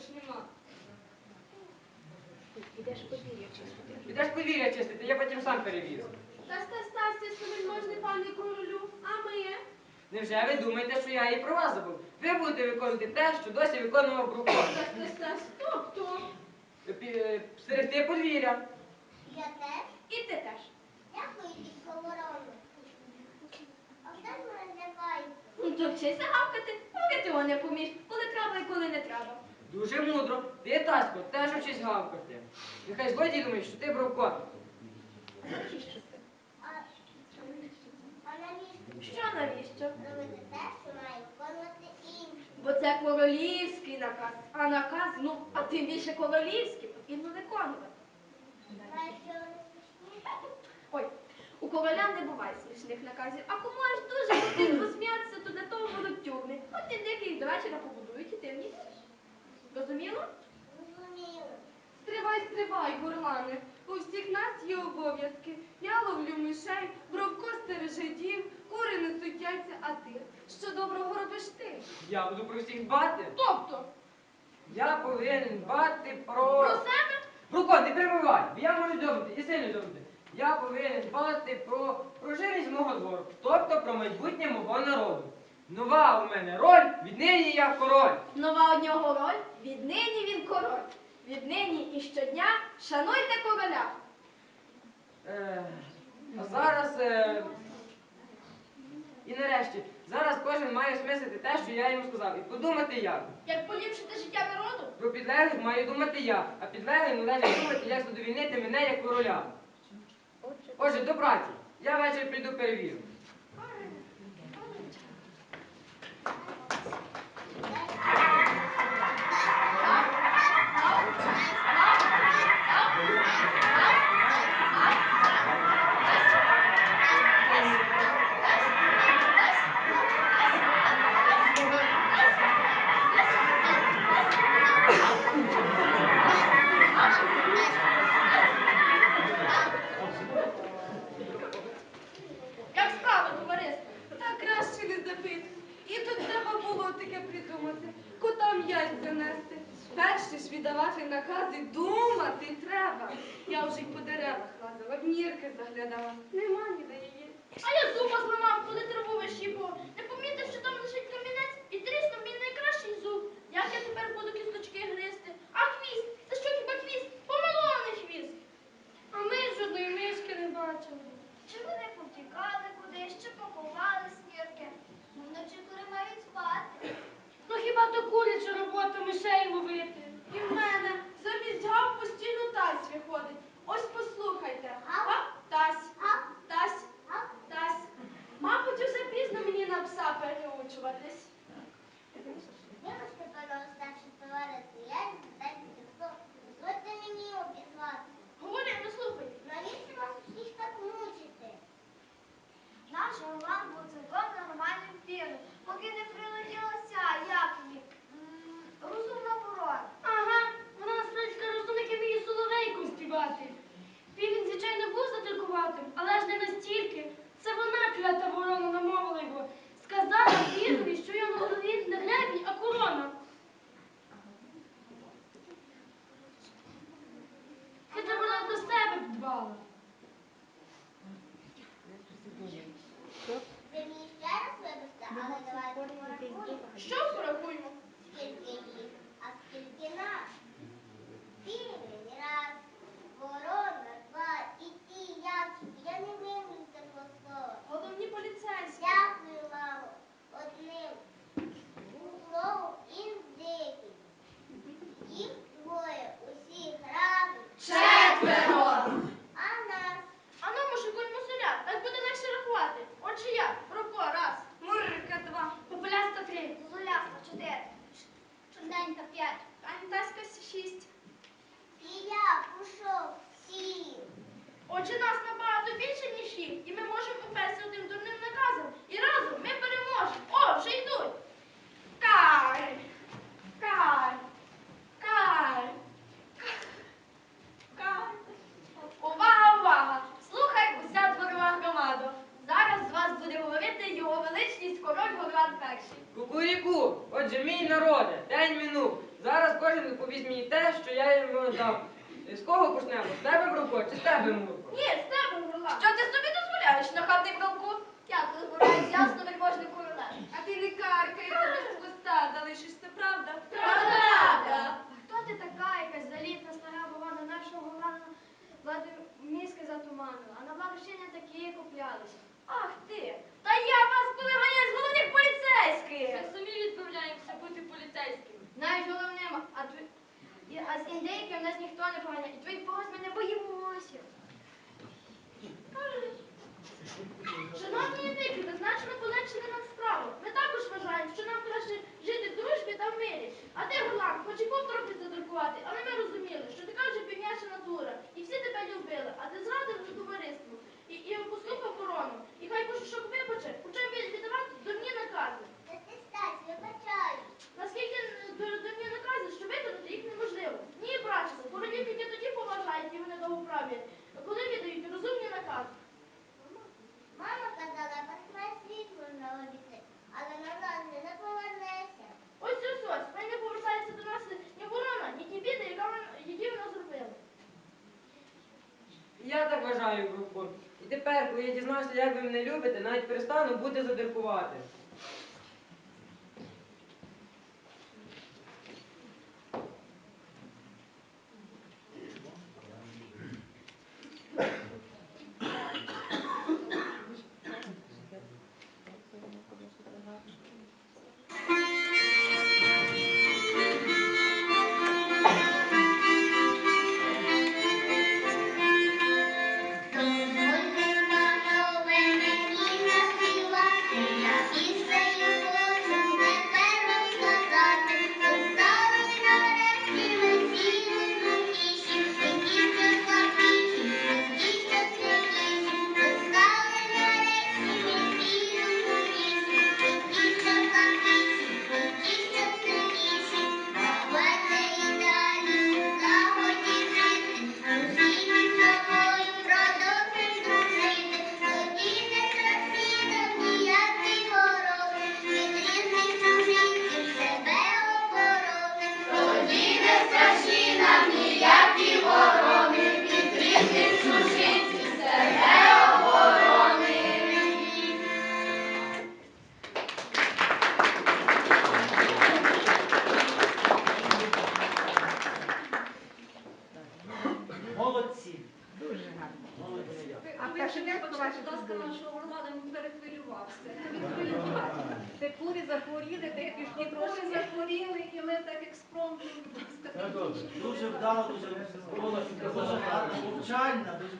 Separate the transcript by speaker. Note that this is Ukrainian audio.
Speaker 1: ж
Speaker 2: подвір'я чистити.
Speaker 3: Ідеш повір'я чистити, я потім сам перевірю.
Speaker 1: Та ста стасться, вельможний пане королю, а ми?
Speaker 3: Невже ви думаєте, що я її про вас забув? Ви будете виконувати те, що досі виконував Брукон.
Speaker 1: Та ста ста тобто.
Speaker 3: Пі- е, Стерегти подвір'я.
Speaker 4: Я теж.
Speaker 1: І ти теж.
Speaker 4: Дякую, тітко Ворону. А ж мене злякається.
Speaker 1: Ну то вчися гавкати, поки ти його не поміж, коли треба і коли не треба.
Speaker 3: Дуже мудро. Ти, Тасько, теж вчись гавкати. Нехай злодій думає, що ти
Speaker 2: це?
Speaker 4: А, навіщо
Speaker 1: Що навіщо?
Speaker 4: робити те, що має виконувати інші?
Speaker 1: Бо це королівський наказ, а наказ, ну, а тим більше королівський, потрібно виконувати.
Speaker 4: Знаєш, що вони смішні?
Speaker 1: Ой, у короля не буває смішних наказів, а кому аж дуже потрібно сміятися, то для того будуть тюрми. От і деяких до вечора побудують, і ти в них йдеш. Розуміло?
Speaker 4: Розуміло.
Speaker 1: Стривай, стривай, гурмане. У всіх нас є обов'язки. Я ловлю мишей, бровко стереже дів, кури несуть яйця, а ти. Що доброго робиш ти?
Speaker 3: Я буду про всіх дбати.
Speaker 1: Тобто,
Speaker 3: Я повинен дбати про.
Speaker 1: про себе?
Speaker 3: Брукон, не перебивай, бо я можу зробити і сильно зробити. Я повинен дбати про, про живість мого двору, тобто про майбутнє мого народу. Нова у мене роль, віднині я король.
Speaker 1: Нова у нього роль. Віднині він король. Віднині і щодня шануйте короля.
Speaker 3: Е, а зараз. Е, і нарешті, зараз кожен має осмислити те, що я йому сказав, і подумати як.
Speaker 1: Як поліпшити життя народу?
Speaker 3: Про підлеглих маю думати я, а підлеглим належить думати, як задовільнити мене як короля.
Speaker 2: Отже,
Speaker 3: Отже, до праці. Я ввечері прийду перевірю.
Speaker 1: Віддавати накази, думати треба. Я вже й по деревах лазила, в нірки заглядала. Нема ніде її.
Speaker 5: А я зуба зламав, коли траву вишіпував. Не помітив, що там лежить камінець і тріснув мій найкращий зуб. Як я тепер буду кісточки гризти? А хвіст? Це що хіба хвіст? Помилований хвіст.
Speaker 1: А ми жодної мишки не бачили.
Speaker 4: Чи вони повтікали кудись, чи поховали снірки? Ну, вночі кури мають спати.
Speaker 5: Ну хіба то куряча робота мишей ловити?
Speaker 1: І в мене замість гав постійно тась виходить. Ось послухайте.
Speaker 4: Гав?
Speaker 1: Тась,
Speaker 4: Гав?
Speaker 1: тась,
Speaker 4: Гав?
Speaker 1: тась. Мабуть, уже пізно мені на пса переучуватись.
Speaker 4: Вибачте, пане старший товариство, я не задайте тепло. Дозвольте мені обізвати.
Speaker 5: Говори, не слухай.
Speaker 4: Навіщо вас всіх так мучити? Наш Роман був цілком нормальним піром, поки не прилетілася, як її, м, розумна ворона.
Speaker 5: Ага, вона насправді розумники мені соловейку співати. Півень, звичайно, був затилкуватим, але ж не настільки. Це вона, клята ворона, намовила його. Сказала півневі, що я на голові не гребінь, а корона. Хоча вона до себе
Speaker 3: мій народе, день
Speaker 4: минув. Зараз кожен доповість мені те, що я йому дав. З кого почнемо? З тебе, Бруко, чи з тебе, Мурко?
Speaker 1: Ні, з тебе, Гурла.
Speaker 6: Що ти собі дозволяєш на хатний бралку?
Speaker 1: Я розбираюсь ясно вельможним королем.
Speaker 6: А ти не каркай, тобі з хвоста залишиш, це правда?
Speaker 1: Правда. Хто ти така, якась залітна стара бабана нашого Івана Владимирська затуманила, а на благощення такі куплялися. Ах ти! Та я вас коли поліцейських!
Speaker 5: Ми самі відмовляємося бути поліцейськими.
Speaker 1: Навіть головним, а, тв- а з індейками нас ніхто не поганяє. І твої погроз ми не боїмося.
Speaker 5: Шановні індики, ви значно полегшили нам справу. Ми також вважаємо, що нам краще жити в дружбі та в мирі. А ти, Гулак, хоч і був трохи задрукувати, але ми розуміли, що така вже півняча натура, і всі тебе любили, а ти зрадив правлять, коли віддають розумні накази.
Speaker 1: Мама казала, посмай світло на обіці, але назад не повернешся.
Speaker 5: Ось ось ось, хай не повертається до нас ні ворона, ні ті біди, які вона зробила.
Speaker 4: Я так вважаю, Бруко. І тепер, коли я дізнався, як ви мене любите, навіть перестану бути задиркувати.
Speaker 2: Ваше
Speaker 6: Будь ласка, нашого Орлана він перехвилювався.
Speaker 2: Це кури захворіли, де пішли
Speaker 6: Трошки захворіли, і ми так експромтом.
Speaker 7: Дуже вдало, дуже, дуже гарно, повчальна, дуже